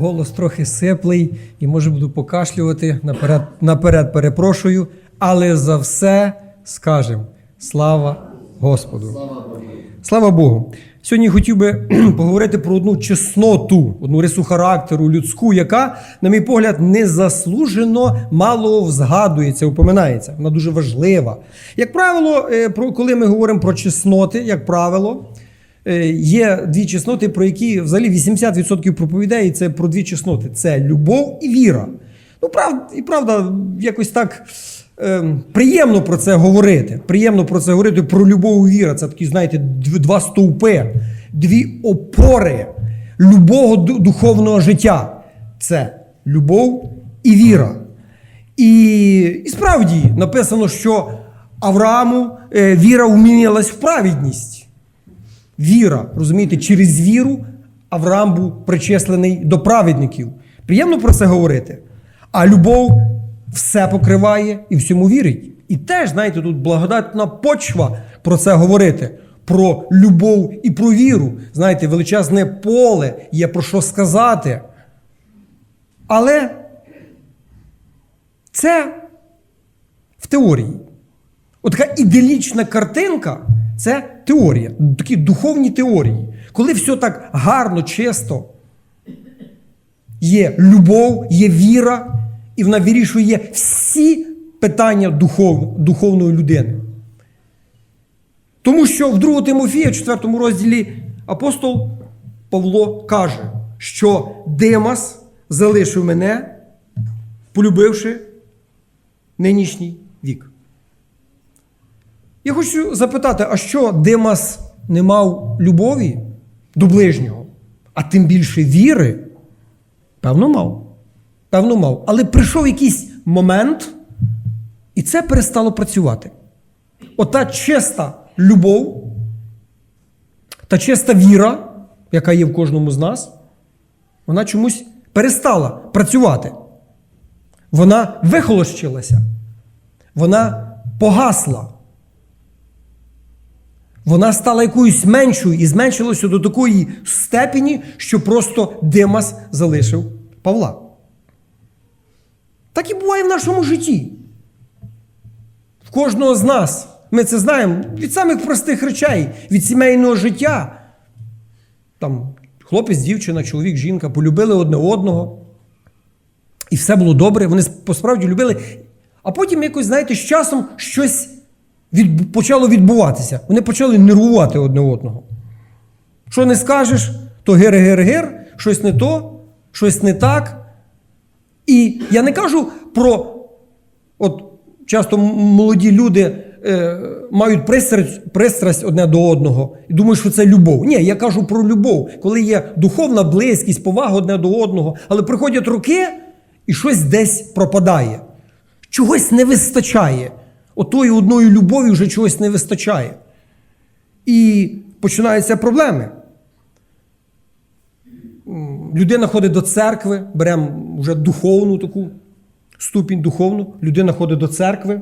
голос трохи сиплий і може буду покашлювати. Наперед, наперед перепрошую, але за все скажемо слава Господу. Слава Богу. Сьогодні хотів би поговорити про одну чесноту, одну рису характеру людську, яка, на мій погляд, незаслужено мало згадується, упоминається. Вона дуже важлива. Як правило, е, коли ми говоримо про чесноти, як правило, є дві чесноти, про які взагалі 80% проповідає, і це про дві чесноти: це любов і віра. Ну, правда, і правда, якось так ем, приємно про це говорити. Приємно про це говорити про любов і віра. Це такі, знаєте, два стовпи, дві опори любого духовного життя. Це любов і віра. І, і справді написано, що Аврааму е, віра вмінялась в праведність. Віра, розумієте, через віру Авраам був причислений до праведників. Приємно про це говорити. А любов все покриває і всьому вірить. І теж, знаєте, тут благодатна почва про це говорити. Про любов і про віру. Знаєте, величезне поле є про що сказати. Але це в теорії. От така іделічна картинка це теорія, такі духовні теорії. Коли все так гарно, чисто, є любов, є віра, і вона вирішує всі питання духов, духовної людини. Тому що в 2 Тимофія, 4 розділі, апостол Павло каже, що Демас залишив мене, полюбивши нинішній вік. Я хочу запитати, а що Димас не мав любові до ближнього, а тим більше віри? Певно, мав. Певно, мав. Але прийшов якийсь момент, і це перестало працювати. Ота чиста любов, та чиста віра, яка є в кожному з нас, вона чомусь перестала працювати. Вона вихолощилася. Вона погасла. Вона стала якоюсь меншою і зменшилася до такої степені, що просто Димас залишив Павла. Так і буває в нашому житті. В кожного з нас. Ми це знаємо від самих простих речей, від сімейного життя. Там хлопець, дівчина, чоловік, жінка полюбили одне одного. І все було добре, вони посправді любили. А потім якось, знаєте, з часом щось від... почало відбуватися. Вони почали нервувати одне одного. Що не скажеш, то гир-гир-гир, щось не то, щось не так. І я не кажу про. От часто молоді люди е, мають пристрасть, пристрасть одне до одного і думають, що це любов. Ні, я кажу про любов, коли є духовна близькість, повага одне до одного, але приходять роки і щось десь пропадає. Чогось не вистачає. Отої одної любові вже чогось не вистачає. І починаються проблеми. Людина ходить до церкви, беремо вже духовну таку ступінь духовну. Людина ходить до церкви.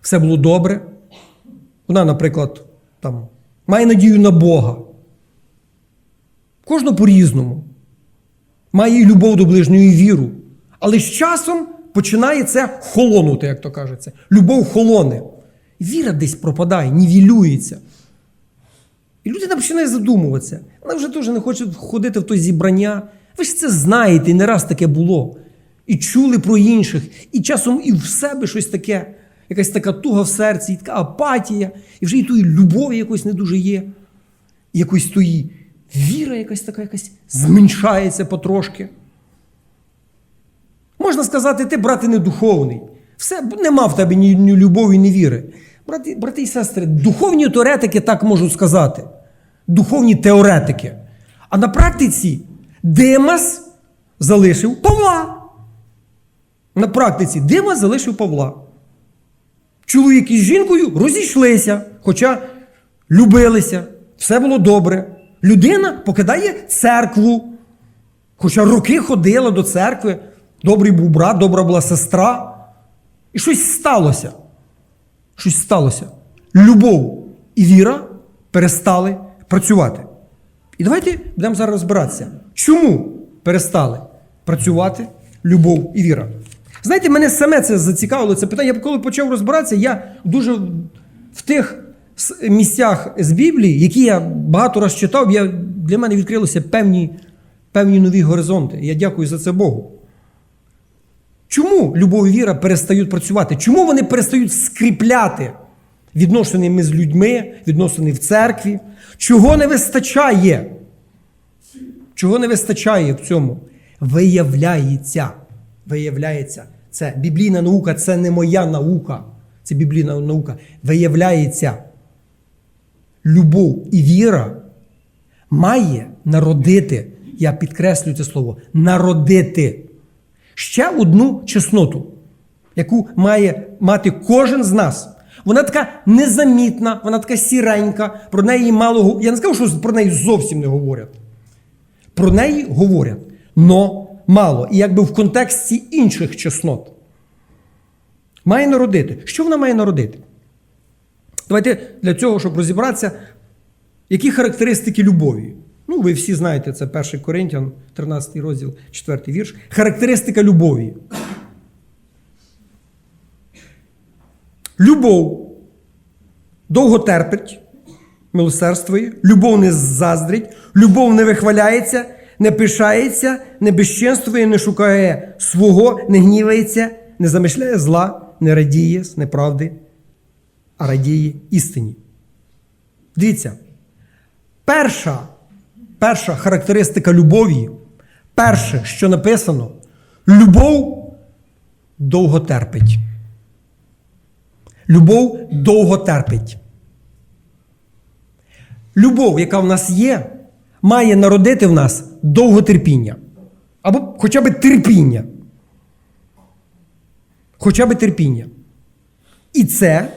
Все було добре. Вона, наприклад, там, має надію на Бога. Кожного по-різному. Має і любов до ближнього і віру. Але з часом починає це холонути, як то кажеться. Любов холоне. Віра десь пропадає, нівелюється. І людина починає задумуватися. Вона вже теж не хоче ходити в то зібрання. Ви ж це знаєте, і не раз таке було. І чули про інших, і часом і в себе щось таке, якась така туга в серці, і така апатія, і вже і тої любові якось не дуже є. І якось тої віра якась така якась зменшається потрошки. Можна сказати, ти, брате, не духовний. Все, нема в тебе ні, ні любові, ні віри. Брати, брати і сестри, духовні теоретики так можуть сказати. Духовні теоретики. А на практиці Димас залишив Павла. На практиці Димас залишив Павла. Чоловік із жінкою розійшлися, хоча любилися, все було добре. Людина покидає церкву, хоча роки ходила до церкви, добрий був брат, добра була сестра. І щось сталося. Щось сталося. Любов і віра перестали працювати. І давайте будемо зараз розбиратися, чому перестали працювати любов і віра. Знаєте, мене саме це зацікавило це питання. Я коли почав розбиратися, я дуже в тих місцях з Біблії, які я багато раз читав, я, для мене відкрилися певні, певні нові горизонти. Я дякую за це Богу. Чому любов і віра перестають працювати? Чому вони перестають скріпляти відносини з людьми, відносини в церкві? Чого не вистачає? Чого не вистачає в цьому? Виявляється. Виявляється, це біблійна наука, це не моя наука. Це біблійна наука. Виявляється, любов і віра має народити, я підкреслюю це слово, народити ще одну чесноту, яку має мати кожен з нас. Вона така незамітна, вона така сіренька, про неї мало го- Я не скажу, що про неї зовсім не говорять. Про неї говорять, но мало. І якби в контексті інших чеснот. Має народити. Що вона має народити? Давайте для цього, щоб розібратися, які характеристики любові? Ну, ви всі знаєте, це 1 Коринтян, 13 розділ, 4 вірш. Характеристика любові. Любов довго терпить, милосердствує, любов не заздрить, любов не вихваляється, не пишається, не безчинствує, не шукає свого, не гнівається, не замишляє зла, не радіє з неправди, а радіє істині. Дивіться, перша, перша характеристика любові, перше, що написано, любов довго терпить. Любов довго терпить. Любов, яка в нас є, має народити в нас довготерпіння. Або хоча б терпіння. Хоча б терпіння. І це,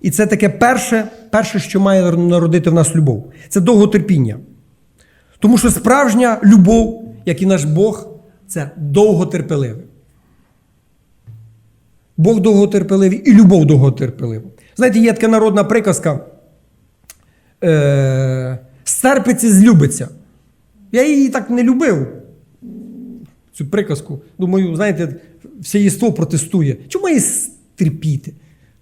і це таке перше, перше, що має народити в нас любов. Це довготерпіння. Тому що справжня любов, як і наш Бог, це довготерпеливе. Бог довготерпеливий і любов довготерпелива. Знаєте, є така народна приказка. Е, стерпиться, злюбиться. Я її так не любив. Цю приказку. Думаю, знаєте, все єство протестує. Чому її терпіти?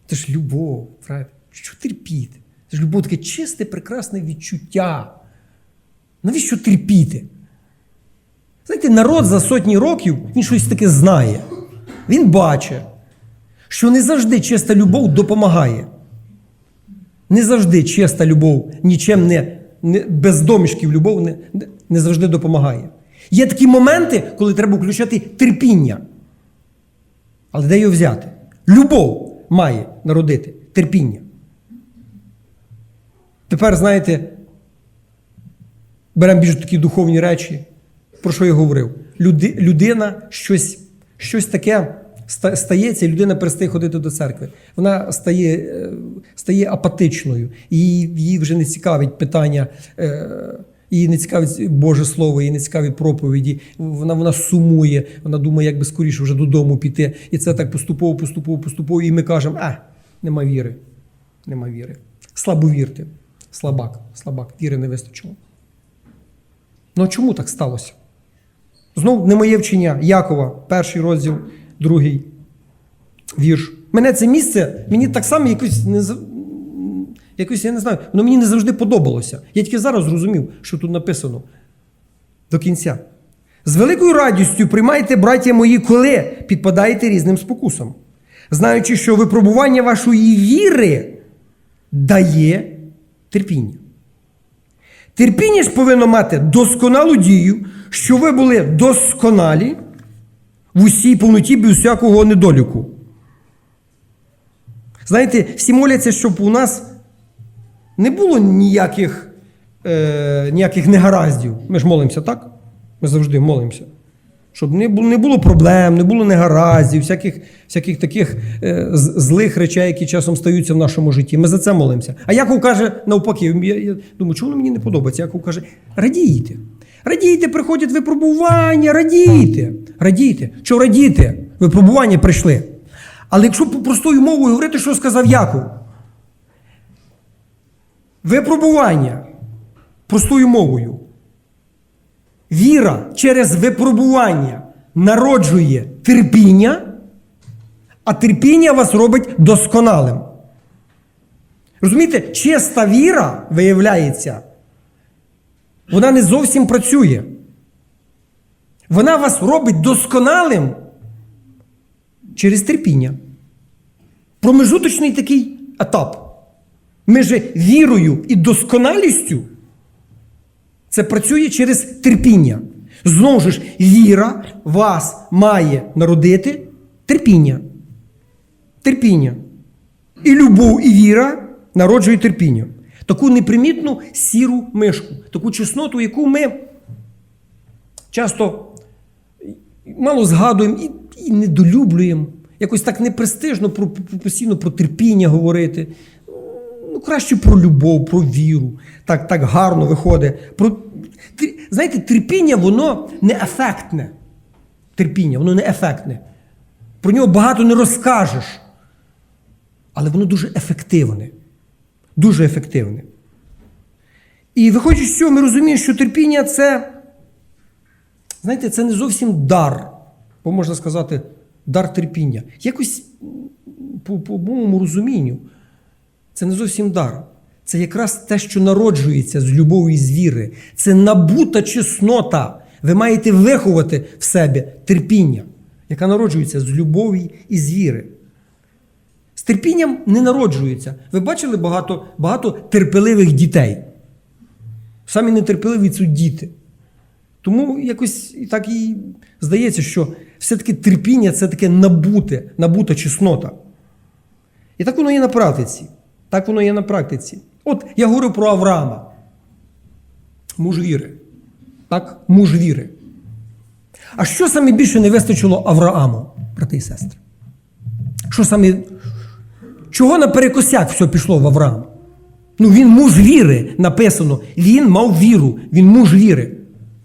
Це ж любов, правильно? Що терпіти? Це ж любов таке чисте, прекрасне відчуття. Навіщо терпіти? Знаєте, народ за сотні років він щось таке знає. Він бачить, що не завжди чиста любов допомагає. Не завжди чиста любов, нічим не, не без домішків любов не, не, завжди допомагає. Є такі моменти, коли треба включати терпіння. Але де його взяти? Любов має народити терпіння. Тепер, знаєте, беремо більш такі духовні речі, про що я говорив. Люди, людина щось, щось таке стається, і людина перестає ходити до церкви. Вона стає, е, стає апатичною. Її, її вже не цікавить питання. е, Її не цікавить Боже Слово, її не цікаві проповіді. Вона, вона сумує, вона думає, як би скоріше вже додому піти. І це так поступово, поступово, поступово. І ми кажемо, а, нема віри. Нема віри. Слабо вірте. Слабак, слабак, віри не вистачило. Ну чому так сталося? Знов не моє вчення. Якова, перший розділ, другий вірш. Мене це місце, мені так само якось не якось, я не знаю, воно мені не завжди подобалося. Я тільки зараз зрозумів, що тут написано до кінця. З великою радістю приймайте, браття мої, коли підпадаєте різним спокусам, знаючи, що випробування вашої віри дає терпіння. Терпіння ж повинно мати досконалу дію, що ви були досконалі в усій повноті без всякого недоліку. Знаєте, всі моляться, щоб у нас не було ніяких, е, ніяких негараздів. Ми ж молимося, так? Ми завжди молимося. Щоб не було, проблем, не було негараздів, всяких, всяких таких е, злих речей, які часом стаються в нашому житті. Ми за це молимося. А Яков каже, навпаки, я, я думаю, чому мені не подобається? Яков каже, радійте. Радійте, приходять випробування, радійте. Радійте. Що радійте? Випробування прийшли. Але якщо по простою мовою говорити, що сказав Яков? Випробування Простою мовою. Віра через випробування народжує терпіння, а терпіння вас робить досконалим. Розумієте, чиста віра, виявляється, вона не зовсім працює. Вона вас робить досконалим через терпіння. Промежуточний такий етап. Між вірою і досконалістю це працює через терпіння. Знову ж, віра вас має народити терпіння. Терпіння. І любов, і віра народжує терпіння. Таку непримітну сіру мишку, таку чесноту, яку ми часто мало згадуємо і, і недолюблюємо. Якось так непрестижно про, постійно про терпіння говорити. Ну, краще про любов, про віру. Так, так гарно виходить. Про... Знаєте, терпіння, воно не ефектне. Терпіння, воно не ефектне. Про нього багато не розкажеш. Але воно дуже ефективне. Дуже ефективне. І виходячи з цього, ми розуміємо, що терпіння це, знаєте, це не зовсім дар, бо можна сказати, дар терпіння. Якось по, по моєму розумінню, це не зовсім дар. Це якраз те, що народжується з любові і з віри. Це набута чеснота. Ви маєте виховати в себе терпіння, яка народжується з любові і з віри. З терпінням не народжується. Ви бачили багато, багато терпеливих дітей. Самі нетерпеливі це діти. Тому якось так і здається, що все-таки терпіння це таке набуте, набута чеснота. І так воно є на практиці. Так воно є на практиці. От я говорю про Авраама. Муж віри. Так, муж віри. А що саме більше не вистачило Аврааму, брати і сестри? Що саме. Чого наперекосяк все пішло в Авраам? Ну, він муж віри, написано. Він мав віру, він муж віри.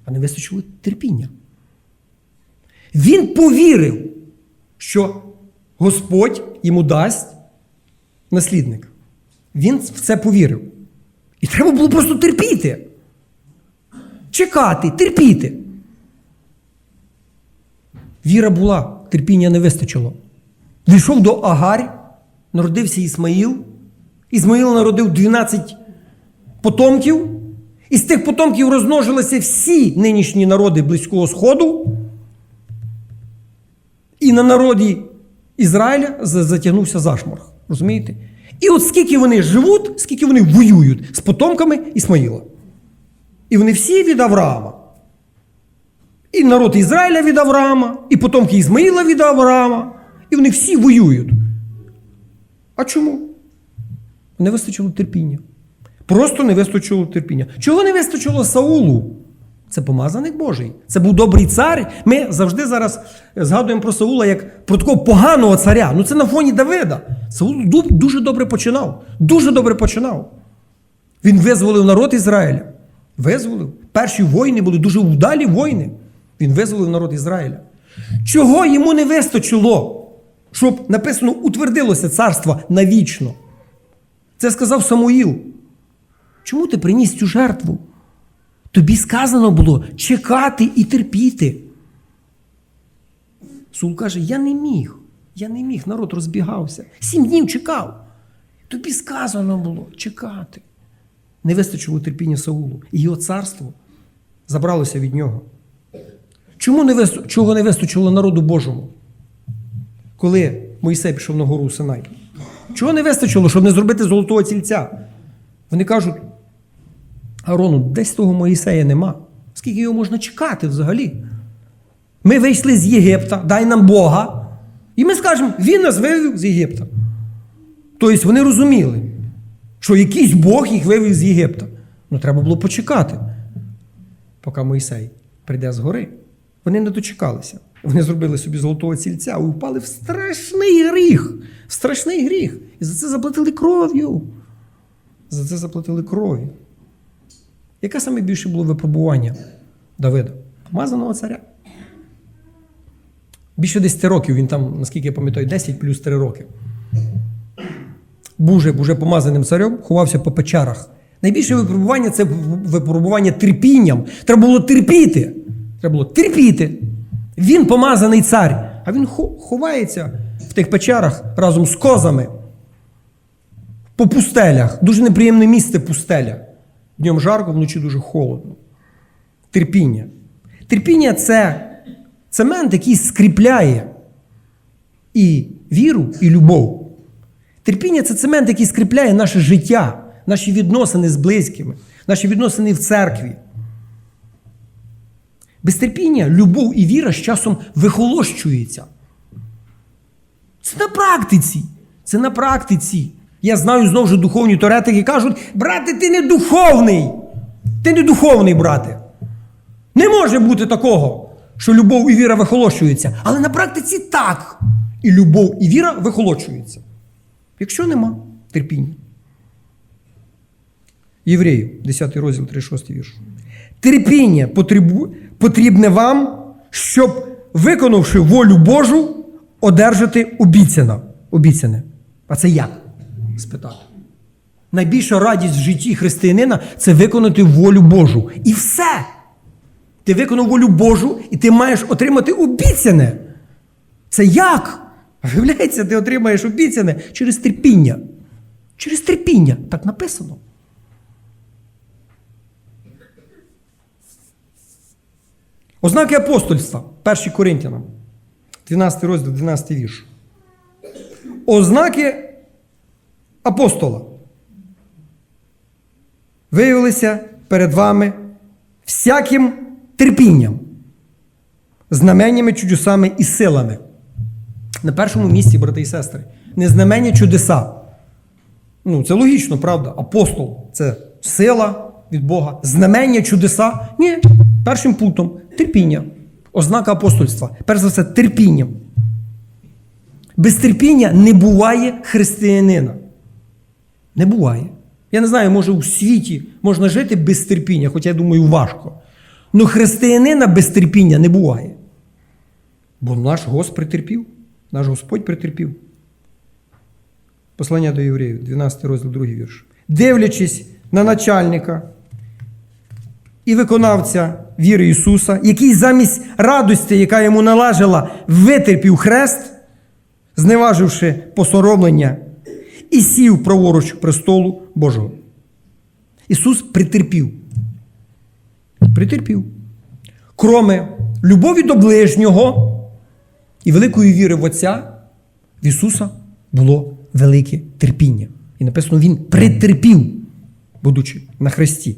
А не вистачило терпіння. Він повірив, що Господь йому дасть наслідник. Він в це повірив. І треба було просто терпіти. Чекати, терпіти. Віра була, терпіння не вистачило. Війшов до Агарь, народився Ісмаїл. Ісмаїл народив 12 потомків. І з тих потомків розмножилися всі нинішні народи Близького Сходу. І на народі Ізраїля затягнувся зашморг. Розумієте? І от скільки вони живуть, скільки вони воюють з потомками Ісмаїла. І вони всі від Авраама. І народ Ізраїля від Авраама, і потомки Ізмаїла від Авраама. І вони всі воюють. А чому? Не вистачило терпіння. Просто не вистачило терпіння. Чого не вистачило Саулу? Це помазаник Божий. Це був добрий цар. Ми завжди зараз згадуємо про Саула як про такого поганого царя. Ну це на фоні Давида. Саул ду- дуже добре починав. Дуже добре починав. Він визволив народ Ізраїля. Визволив. Перші воїни були дуже вдалі воїни. Він визволив народ Ізраїля. Чого йому не вистачило, щоб написано утвердилося царство навічно? Це сказав Самуїл. Чому ти приніс цю жертву? Тобі сказано було чекати і терпіти. Сул каже: Я не міг. Я не міг, народ розбігався. Сім днів чекав. Тобі сказано було чекати. Не вистачило терпіння Саулу. І його царство забралося від нього. Чому не вист... Чого не вистачило народу Божому? Коли Моїсей пішов на гору Синай? Чого не вистачило, щоб не зробити золотого цільця? Вони кажуть, Арону, десь того Моїсея нема. Скільки його можна чекати взагалі? Ми вийшли з Єгипта, дай нам Бога. І ми скажемо, він нас вивів з Єгипта. Тобто вони розуміли, що якийсь Бог їх вивів з Єгипта. Ну треба було почекати, поки Мойсей прийде з гори. Вони не дочекалися. Вони зробили собі золотого цільця і впали в страшний гріх. В страшний гріх. І за це заплатили кров'ю. За це заплатили кров'ю. Яке саме більше було випробування Давида? Помазаного царя. Більше 10 років він там, наскільки я пам'ятаю, 10 плюс 3 роки. Був уже помазаним царем, ховався по печерах, Найбільше випробування це випробування терпінням. Треба було терпіти. Треба було терпіти. Він помазаний цар, а він ховається в тих печерах разом з козами. По пустелях. Дуже неприємне місце пустеля. Днем жарко, вночі дуже холодно. Терпіння. Терпіння це цемент, який скріпляє і віру, і любов. Терпіння це цемент, який скріпляє наше життя, наші відносини з близькими, наші відносини в церкві. Без терпіння любов і віра з часом вихолощуються. Це на практиці. Це на практиці. Я знаю знову ж духовні теоретики кажуть: брате, ти не духовний. Ти не духовний, брате. Не може бути такого, що любов і віра вихолощуються. Але на практиці так. І любов, і віра вихолощуються. Якщо нема терпіння. Євреїв, 10 розділ, 36 вірш. Терпіння потрібне вам, щоб, виконавши волю Божу, одержати обіцяне. А це як? Спитати. Найбільша радість в житті християнина це виконати волю Божу. І все. Ти виконав волю Божу, і ти маєш отримати обіцяне. Це як? Виявляється, ти отримаєш обіцяне через терпіння. Через терпіння. Так написано. Ознаки апостольства. 1 Коринтянам. 12 розділ, 12 вірш. Ознаки апостола. Виявилися перед вами всяким терпінням, знаменнями, чудесами і силами. На першому місці, брати і сестри, не знамення чудеса. Ну, це логічно, правда? Апостол це сила від Бога. Знамення чудеса. Ні, першим пунктом терпіння. Ознака апостольства. Перш за все, терпінням. Без терпіння не буває християнина. Не буває. Я не знаю, може у світі можна жити без терпіння, хоча я думаю, важко. Ну християнина без терпіння не буває. Бо наш Господь притерпів, наш Господь притерпів. Послання до євреїв, 12 розділ, 2 вірш. Дивлячись на начальника і виконавця віри Ісуса, який замість радості, яка йому належала, витерпів хрест, зневаживши посоромлення, і сів праворуч престолу Божого. Ісус притерпів. Притерпів. Кроме любові до ближнього і великої віри в Отця, в Ісуса було велике терпіння. І написано, Він притерпів, будучи на хресті.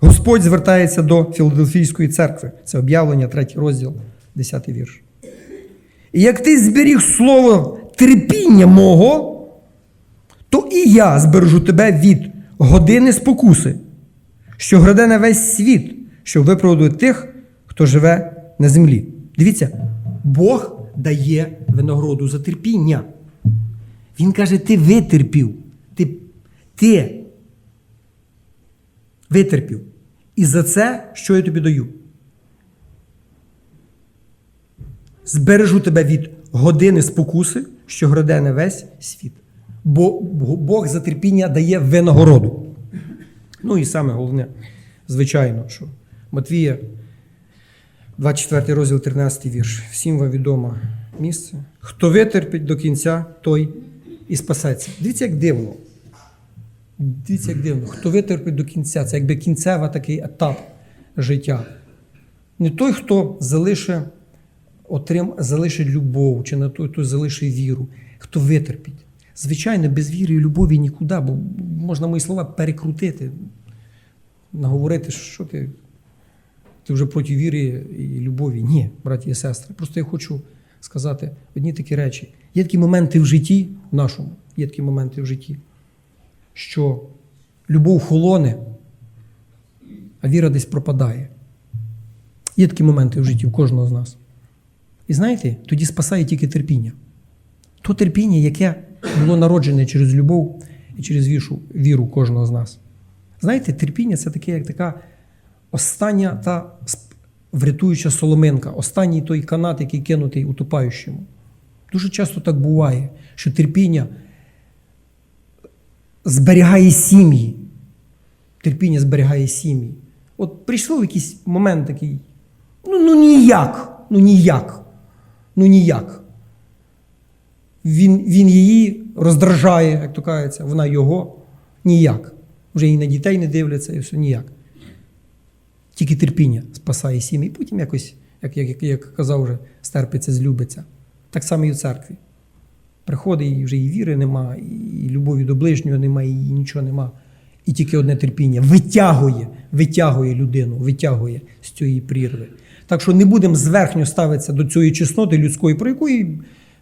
Господь звертається до Філадельфійської церкви. Це об'явлення, 3 розділ, 10 вірш. І як ти зберіг слово терпіння мого, я збережу тебе від години спокуси, що граде на весь світ, щоб виправдати тих, хто живе на землі. Дивіться, Бог дає винагороду за терпіння. Він каже: ти витерпів, ти, ти витерпів. І за це, що я тобі даю? Збережу тебе від години спокуси, що граде на весь світ. Бо Бог за терпіння дає винагороду. Ну і саме головне, звичайно, що Матвія, 24 розділ, 13 вірш. Всім вам відомо місце. Хто витерпить до кінця, той і спасеться. Дивіться, як дивно. Дивіться, як дивно. Хто витерпить до кінця, це якби кінцева такий етап життя. Не той, хто залишить, отрим, залишить любов, чи не той, хто залишить віру, хто витерпить. Звичайно, без віри і любові нікуди, бо можна мої слова перекрутити, наговорити, що ти, ти вже проти віри і любові. Ні, браті і сестри. Просто я хочу сказати одні такі речі. Є такі моменти в житті, в нашому, є такі моменти в житті, що любов холоне, а віра десь пропадає. Є такі моменти в житті у кожного з нас. І знаєте, тоді спасає тільки терпіння. То терпіння, яке було народжене через любов і через вішу, віру кожного з нас. Знаєте, терпіння це таке, як така остання та врятуюча соломинка, останній той канат, який кинутий утопаючому. Дуже часто так буває, що терпіння зберігає сім'ї, терпіння зберігає сім'ї. От прийшов якийсь момент такий. Ну, ну ніяк. Ну ніяк. Ну ніяк. Він, він її роздражає, як то кажеться, вона його ніяк. Вже і на дітей не дивляться, і все ніяк. Тільки терпіння спасає сім'ї. Потім якось, як, як, як, казав вже, стерпиться, злюбиться. Так само і в церкві. Приходить, і вже і віри нема, і любові до ближнього нема, і нічого нема. І тільки одне терпіння витягує, витягує людину, витягує з цієї прірви. Так що не будемо зверхньо ставитися до цієї чесноти людської, про яку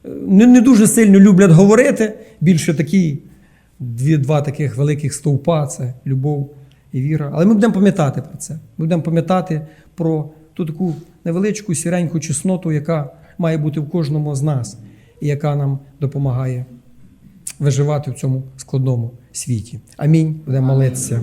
не, не дуже сильно люблять говорити. Більше такі дві, два таких великих стовпа це любов і віра. Але ми будемо пам'ятати про це. Ми будемо пам'ятати про ту таку невеличку сіреньку чесноту, яка має бути в кожному з нас, і яка нам допомагає виживати в цьому складному світі. Амінь. Будемо молитися.